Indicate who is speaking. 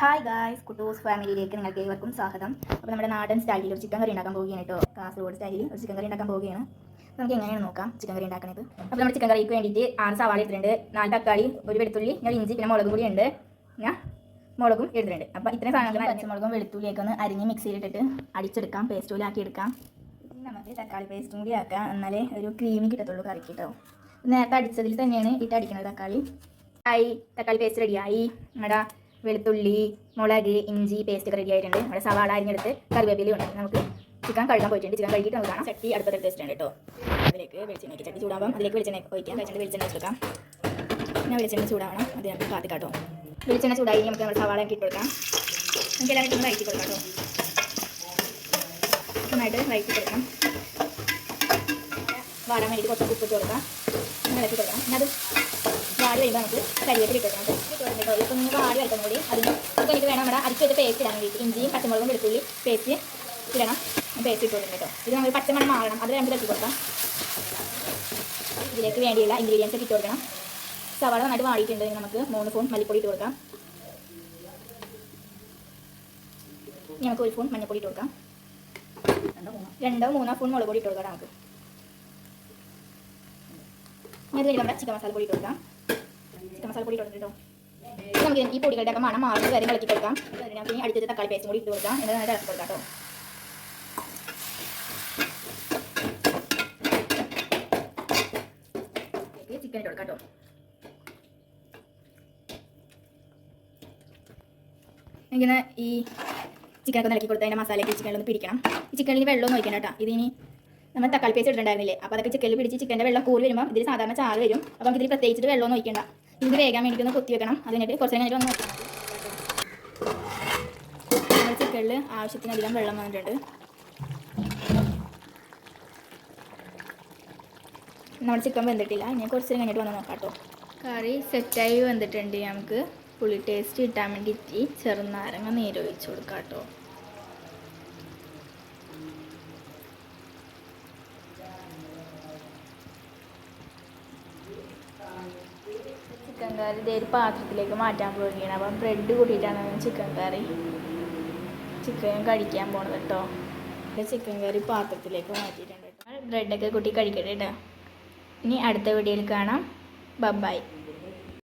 Speaker 1: Hi guys കുട്ടൂസ് ഫാമിലിയിലേക്ക് നിങ്ങൾക്ക് ഏവർക്കും സ്വാഗതം. അപ്പോൾ നമ്മുടെ നാടൻ സ്റ്റൈലിൽ ഒരു ചിക്കൻ കറി ഉണ്ടാക്കാൻ പോവുകയാണ് കേട്ടോ. കാസർഗോഡ് സ്റ്റൈലിൽ ഒരു ചിക്കൻ കറി ഉണ്ടാക്കാൻ പോവുകയാണ്. നമുക്ക് എങ്ങനെയാണ് നോക്കാം ചിക്കൻ കറി ഉണ്ടാക്കുന്നത് അപ്പോൾ നമ്മുടെ ചിക്കൻ കറിക്ക് വേണ്ടിയിട്ട് ആറ് സവാള എടുത്തിട്ടുണ്ട്. നാല് തക്കാളി ഒരു വെളുത്തുള്ളി ഞാൻ ഇഞ്ചി പിന്നെ മുളകും കൂടി ഉണ്ട്. ഞാൻ മുളകും എടുത്തിട്ടുണ്ട്. അപ്പോൾ ഇത്രയും സാധനങ്ങൾ പച്ചമുളകും വെളുത്തുള്ളിയൊക്കെ ഒന്ന് അരിഞ്ഞ് മിക്സിയിലിട്ടിട്ട് അടിച്ചെടുക്കാം പേസ്റ്റ് പോലെ ആക്കി എടുക്കാം. ഇനി നമുക്ക് തക്കാളി പേസ്റ്റും കൂടി ആക്കാം. എന്നാലേ ഒരു ക്രീമി കിട്ടത്തുള്ളൂ കറിക്ക് കേട്ടോ. നേരത്തെ അടിച്ചതിൽ തന്നെയാണ് ഇട്ട് അടിക്കുന്നത് തക്കാളി. ആയി തക്കാളി പേസ്റ്റ് റെഡിയായി നമ്മുടെ വെളുത്തുള്ളി മുളക് ഇഞ്ചി പേസ്റ്റ് റെഡി ആയിട്ടുണ്ട്. നമ്മുടെ സവാള അരിഞ്ഞെടുത്ത് കറിവേപ്പില ഉണ്ട്. നമുക്ക് ചിക്കൻ കഴുകാൻ പോയിട്ടുണ്ട്. ചിക്കൻ കഴുകിയിട്ട് നമുക്ക് കാണാം. ചട്ടി അടുപ്പത്ത് വെച്ചിട്ടുണ്ട് കേട്ടോ. അതിലേക്ക് വെളിച്ചെണ്ണയ്ക്ക് ചട്ടി ചൂടാവാം. അതിലേക്ക് വെളിച്ചെണ്ണ ഒഴിക്കാം. വെച്ചിട്ട് വെളിച്ചെണ്ണ വെച്ചെടുക്കാം പിന്നെ വെളിച്ചെണ്ണ ചൂടാവണം. അത് നമുക്ക് കാത്തി കാട്ടോ. വെളിച്ചെണ്ണ ചൂടായി നമുക്ക് നമ്മുടെ സവാള ഇട്ട് കൊടുക്കാം. നമുക്ക് എല്ലാവരും ഒന്ന് വഴറ്റി കൊടുക്കാം കേട്ടോ. നന്നായിട്ട് വയറ്റി കൊടുക്കാം. വാടാൻ വേണ്ടിയിട്ട് കുറച്ച് ഉപ്പിട്ട് കൊടുക്കാം. ഇളക്കി കൊടുക്കാം. പിന്നെ അത് വാടി വരുമ്പോൾ നമുക്ക് കരിവേപ്പില ഇട്ട് കൊടുക്കണം കേട്ടോ. ഇപ്പം നിങ്ങൾ ആടി വരയ്ക്കുന്ന കൂടി അതിന് കഴിഞ്ഞിട്ട് വേണം നമ്മുടെ അരിച്ച് വെച്ച പേസ്റ്റ് ഇടാൻ വേണ്ടി ഇഞ്ചിയും പച്ചമുളകും വെളുത്തുള്ളി പേസ്റ്റ് ഇടണം. പേസ്റ്റ് ഇട്ട് കൊടുക്കണം കേട്ടോ. ഇത് നമ്മൾ പച്ചമണം മാറണം. അത് നമുക്ക് തട്ടി കൊടുക്കാം. ഇതിലേക്ക് വേണ്ടിയുള്ള ഇൻഗ്രീഡിയൻസ് ഇട്ട് കൊടുക്കണം. സവാള നന്നായിട്ട് വാടിയിട്ടുണ്ട്. ഇനി നമുക്ക് മൂന്ന് സ്പൂൺ മല്ലിപ്പൊടി ഇട്ട് കൊടുക്കാം. നമുക്ക് ഒരു സ്പൂൺ മഞ്ഞൾപ്പൊടി ഇട്ട് കൊടുക്കാം. രണ്ടോ മൂന്നോ? സ്പൂൺ മുളക് പൊടി ഇട്ട് കൊടുക്കാം നമുക്ക്. ഇനി അത് കഴിഞ്ഞ് നമ്മുടെ ചിക്കൻ മസാല പൊടി ഇട്ട് കൊടുക്കാം. മസാല പൊടി ഇട്ട് കൊടുത്തിട്ടോ ഇനി നമുക്ക് ഈ പൊടികളുടെ ഒക്കെ മണം മാറുന്നത് വരെ ഇളക്കി കൊടുക്കാം. അതിനകത്ത് ഇനി അടുത്തത് തക്കാളി പേസ്റ്റ് കൂടി ഇട്ട് കൊടുക്കാം. നന്നായിട്ട് ഇളക്കി കൊടുക്കാം കേട്ടോ. ചിക്കൻ ഇങ്ങനെ ഈ ചിക്കനൊക്കെ ഇളക്കി കൊടുത്ത് അതിന്റെ മസാലയ്ക്ക് ചിക്കനിലൊന്ന് പിടിക്കണം. ഈ ചിക്കനിൽ വെള്ളമൊന്നും ഒഴിക്കണം കേട്ടോ. ഇതിനി നമ്മൾ തക്കാളി പേസ്റ്റ് ഇട്ടിട്ടുണ്ടായിരുന്നില്ലേ? അപ്പോൾ അതൊക്കെ ചിക്കനിൽ പിടിച്ച് ചിക്കന്റെ വെള്ളം കൂടി വരുമ്പോൾ ഇതിൽ സാധാരണ ചാറ് വരും. അപ്പോൾ ഇതിൽ പ്രത്യേകിച്ചിട്ട് വെള്ളം ഒഴിക്കണ്ട. ഇത് വേഗം വേണ്ടി ഒന്ന് കുത്തി വെക്കണം. അതിനായിട്ട് കുറച്ച് നേരം ഒന്ന് നമ്മുടെ ചിക്കനിൽ ആവശ്യത്തിനധികം വെള്ളം വന്നിട്ടുണ്ട് നമ്മുടെ ചിക്കൻ വെന്തിട്ടില്ല. ഇനി കുറച്ച് നേരം കഴിഞ്ഞിട്ട് വന്ന് നോക്കാം കേട്ടോ. കറി സെറ്റായി വന്നിട്ടുണ്ട്. നമുക്ക് പുളി ടേസ്റ്റ് കിട്ടാൻ വേണ്ടിയിട്ട് ചെറുനാരങ്ങ നീരൊഴിച്ച് കൊടുക്കാം കേട്ടോ. കറി ഇതേ പാത്രത്തിലേക്ക് മാറ്റാൻ പോവുകയാണ്. അപ്പം ബ്രെഡ് കൂട്ടിയിട്ടാണ് ചിക്കൻ കറി ചിക്കൻ കഴിക്കാൻ പോണത് കേട്ടോ ചിക്കൻ കറി പാത്രത്തിലേക്ക് മാറ്റിയിട്ടുണ്ട് കേട്ടോ ബ്രെഡൊക്കെ കൂട്ടി കഴിക്കട്ടെ കേട്ടോ ഇനി അടുത്ത വീഡിയോയിൽ കാണാം. ബബായ്